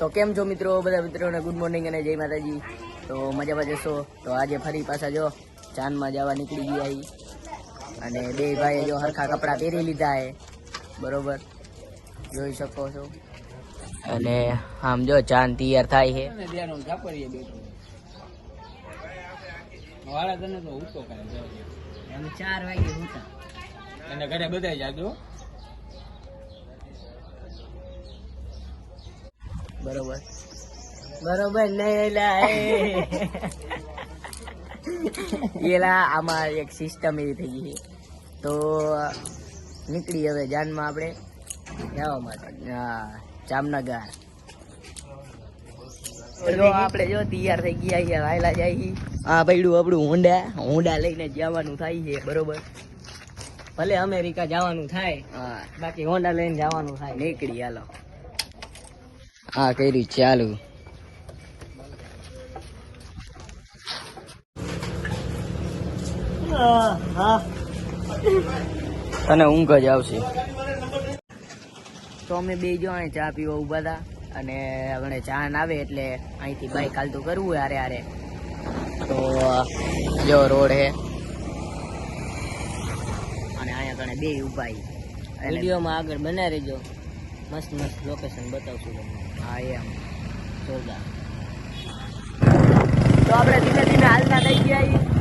તો કેમ છો મિત્રો? બધા મિત્રોને ગુડ મોર્નિંગ અને જય માતાજી. તો મજામાં જશો તો આજે ફરી પાછા જો ચાંદમાં જવા નીકળી ગયા. અને બે ભાઈએ જો હરખા કપડાં પહેરી લીધા હે. બરોબર? જોઈ શકો છો. અને આમ જો ચાંદ તૈયાર થાય છે. ચાર વાગે અને ઘરે બધા જાજો. બરોબર. બરોબર નહીં એલા આમાં એક સિસ્ટમ એવી થઈ ગઈ છે. તો નીકળી હવે જાનમાં આપણે. જવા માટે. હા જામનગર. જો આપણે જો તૈયાર થઈ ગયા છીએ વાયલા જાય આ પૈડું આપણું હોન્ડા હોન્ડા લઈને જવાનું થાય છે બરોબર. ભલે અમેરિકા જવાનું થાય બાકી હોન્ડા લઈને જવાનું થાય. નીકળી હાલો. હા, કર્યું. ચાલુ. તને ઊંઘ જ આવશે. તો અમે બે જો અહીં ચા પીવા ઊભા હતા અને હવે ચા ના આવે એટલે અહીંથી બાઈક હાલતું કરવું હારે હારે. તો, જો રોડ હે. અને અહીંયા કણે બે ઊભા વિડીયોમાં આગળ બનાવી રહેજો. મસ્ત મસ્ત લોકેશન બતાવશું તમને. હા એમ જોરદાર. તો આપણે ધીમે ધીમે હાલતા થઈ ગયા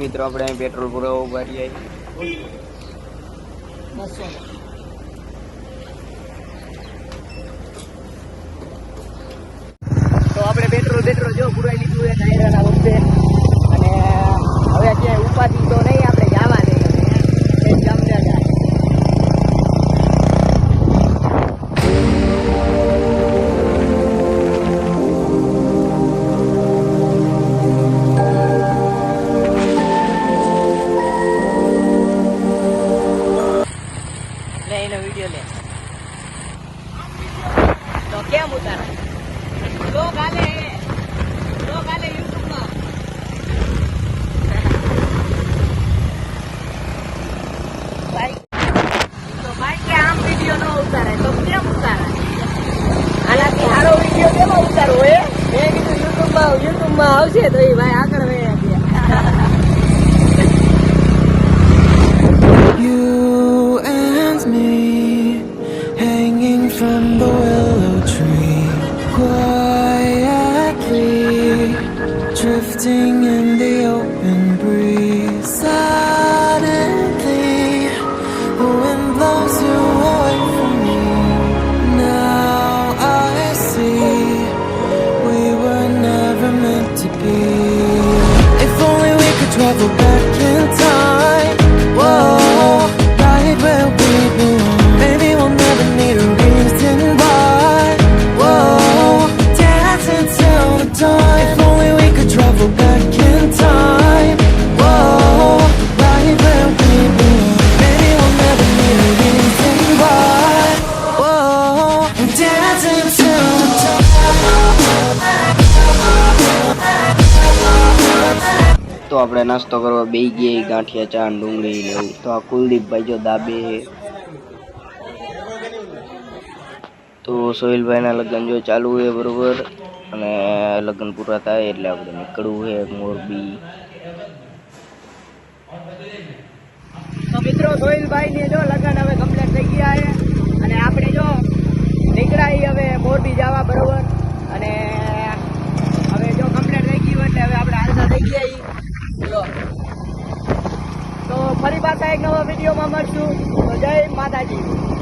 મિત્રો, આપણે પેટ્રોલ પુરાવો ભરીએ તો આપણે પેટ્રોલ પેટ્રોલ જો પુરાઈ લીધું છે ટાયરના અને હવે અત્યારે ઉપાધિ તો નહીં એનો વીડિયો લે. તો કેમ ઉતારે? તો કાલે તો કાલે ભાઈ આમ વીડિયો ન ઉતારે તો કેમ ઉતારે આનાથી સારો વીડિયો કેમ ઉતારવો એ યુટ્યુબમાં યુટ્યુબમાં આવશે તો એ ભાઈ આગળ you from the willow tree quietly drifting in the open breeze. Suddenly the wind blows you away from me. Now I see we were never meant to be. If only we could travel back તો આપણે નાસ્તો કરવા બે ગયા ગાંઠિયા ચા ડુંગળી ને તો આ કુલદીપભાઈ જો દાબે તો સોહિલભાઈના લગ્ન જો ચાલુ છે બરોબર. અને લગ્ન પૂરા થાય એટલે આપણે નીકળવું છે મોરબી. મિત્રો સોહિલભાઈ ને જો લગ્ન હવે કમ્પ્લીટ થઈ ગયા છે. અને આપણે જો નીકળાય હવે મોરબી જવા બરોબર. અને હવે જો કમ્પ્લીટ થઈ ગયું એટલે હવે આપણે હાલતા થઈ ગયા ઈ. જો તો ફરી પાછા એક નવા વિડીયોમાં મળશું. જય માતાજી.